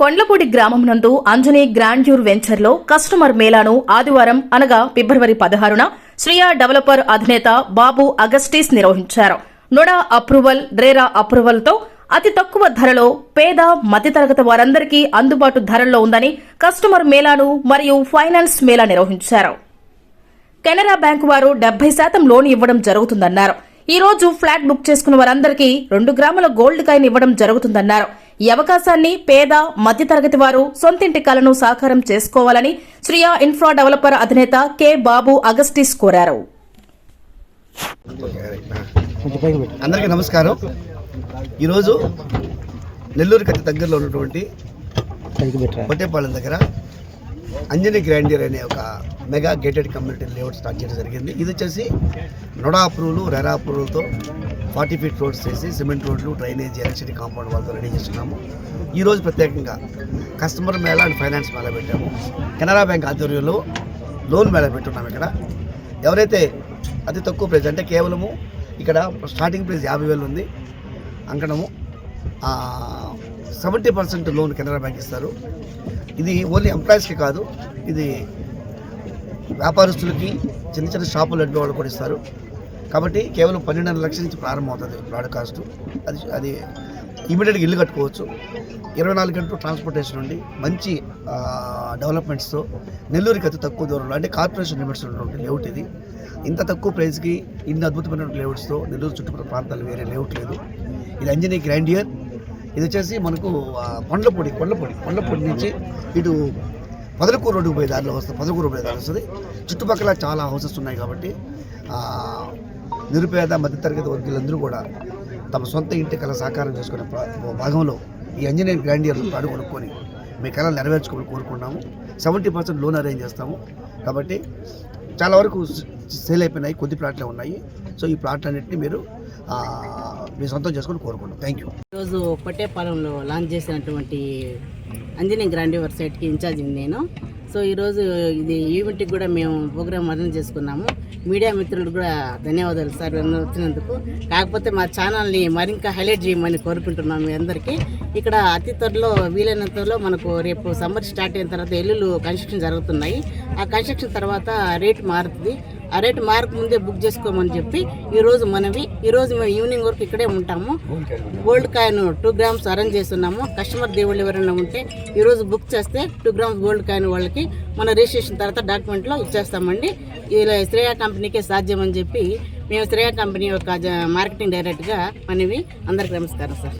కొండ్లపూడి గ్రామం నందు అంజనీ గ్రాండ్యూర్ వెంచర్లో కస్టమర్ మేళాను ఆదివారం అనగా ఫిబ్రవరి పదహారున శ్రియా డెవలపర్ అధినేత బాబు అగస్టీస్ నిర్వహించారు. నొడా అప్రూవల్ డ్రేరా అప్రూవల్తో అతి తక్కువ ధరలో పేద మధ్యతరగతి వారందరికీ అందుబాటు ధరల్లో ఉందని కస్టమర్ మేళాను మరియు ఫైనాన్స్ మేళా నిర్వహించారు. కెనరా బ్యాంకు వారు డెబ్బై శాతం లోన్ ఇవ్వడం జరుగుతుందన్నారు. ఈ రోజు ఫ్లాట్ బుక్ చేసుకున్న వారందరికీ రెండు గ్రాముల గోల్డ్ కాయిన్ ఇవ్వడం జరుగుతుందన్నారు. ఈ అవకాశాన్ని పేద మధ్యతరగతి వారు సొంతింటి కలను సాకారం చేసుకోవాలని శ్రియా ఇన్ఫ్రా డెవలపర్ అధినేత కె బాబు అగస్టిస్ కోరారు. అందరికీ నమస్కారం. ఈరోజు నెల్లూరుకి అతి దగ్గరలో ఉన్నటువంటి కొట్టేపాలెం దగ్గర అంజనీ గ్రాండియర్ అనే ఒక mega gated community layout start చేయడం జరిగింది. ఇది వచ్చేసి నొడా అప్రూవల్ రెరా అప్రూవల్తో ఫార్టీ ఫీట్ రోడ్స్ చేసి సిమెంట్ రోడ్లు డ్రైనేజ్ ఎలక్ట్రిసిటీ కాంపౌండ్ వాళ్ళతో రెడీ చేస్తున్నాము. ఈరోజు ప్రత్యేకంగా customer mela and finance mela పెట్టాము. కెనరా బ్యాంక్ ఆధ్వర్యంలో లోన్ మేళా పెట్టున్నాము ఇక్కడ. ఎవరైతే అతి తక్కువ ప్రైస్ అంటే కేవలము ఇక్కడ స్టార్టింగ్ ప్రైస్ యాభై వేలు ఉంది. అంకణము seventy percent loan Canara bank ఇస్తారు. ఇది ఓన్లీ ఎంప్లాయీస్కి కాదు ఇది వ్యాపారస్తులకి చిన్న చిన్న షాపులు అడ్డు వాళ్ళు కూడా ఇస్తారు. కాబట్టి కేవలం పన్నెండున్నర లక్షల నుంచి ప్రారంభమవుతుంది ప్లాట్ కాస్ట్ అది అది ఇమీడియట్గా ఇల్లు కట్టుకోవచ్చు. ఇరవై నాలుగు గంటలు ట్రాన్స్పోర్టేషన్ ఉండి మంచి డెవలప్మెంట్స్తో నెల్లూరుకి అతి తక్కువ దూరంలో అంటే కార్పొరేషన్ లిమిట్స్ ఉన్నటువంటి లేఅవుట్ ఇది. ఇంత తక్కువ ప్రైస్కి ఇన్ని అద్భుతమైన లేఅవుట్స్తో నెల్లూరు చుట్టుపక్కల ప్రాంతాలు వేరే లేఅవుట్ లేదు. ఇది అంజనీ గ్రాండియర్. ఇది వచ్చేసి మనకు ఆ, కొండలపొడి కొండలపొడి కొండలపొడి నుంచి ఇటు పదలకూరు రోడ్డుకు పోయే దారిలో వస్తుంది పదలకూరు పోయే దారి వస్తుంది. చుట్టుపక్కల చాలా హౌసెస్ ఉన్నాయి కాబట్టి నిరుపేద మధ్యతరగతి వర్గీయులందరూ కూడా తమ సొంత ఇంటి కళ సాకారం చేసుకునే భాగంలో ఈ ఇంజనీర్ గ్రాండియర్ ప్లాట్ కొనుక్కొని మీ కళ నెరవేర్చుకోవాలని కోరుకున్నాము సెవెంటీ పర్సెంట్ లోన్ అరేంజ్ చేస్తాము. కాబట్టి చాలా వరకు సేల్ అయిపోయినాయి కొద్ది ప్లాట్లే ఉన్నాయి. సో ఈ ప్లాట్లన్నింటినీ మీరు మీ సొంతం చేసుకుని కోరుకుంటాం థ్యాంక్ యూ ఈరోజు పట్టేపాలెంలో లాంచ్ చేసినటువంటి అంజనీ గ్రాండివర్ సైట్కి ఇన్ఛార్జ్ నేను. సో ఈరోజు ఇది ఈవెంట్కి కూడా మేము ప్రోగ్రామ్ అరేంజ్ చేసుకున్నాము. మీడియా మిత్రులు కూడా ధన్యవాదాలు సార్ వచ్చినందుకు. కాకపోతే మా ఛానల్ని మరింకా హైలైట్ చేయమని కోరుకుంటున్నాము మీ అందరికీ. ఇక్కడ అతి త్వరలో వీలైనంత త్వరలో మనకు రేపు సమ్మర్ స్టార్ట్ అయిన తర్వాత ఎల్లులు కన్స్ట్రక్షన్ జరుగుతున్నాయి. ఆ కన్స్ట్రక్షన్ తర్వాత రేట్ మారుతుంది. రేట్ మార్క్ ముందే బుక్ చేసుకోమని చెప్పి ఈరోజు మనవి ఈరోజు మేము ఈవినింగ్ వరకు ఇక్కడే ఉంటాము. Gold coin two grams arrange చేస్తున్నాము. కస్టమర్ దేవుళ్ళు ఎవరైనా ఉంటే ఈరోజు బుక్ చేస్తే టూ గ్రామ్స్ గోల్డ్ కాయిన్ వాళ్ళకి మన రిజిస్ట్రేషన్ తర్వాత డాక్యుమెంట్లో ఇచ్చేస్తామండి. ఇలా శ్రేయా కంపెనీకే సాధ్యం అని చెప్పి మేము శ్రేయా కంపెనీ యొక్క మార్కెటింగ్ డైరెక్ట్గా మనవి అందరికి నమస్కారం సార్.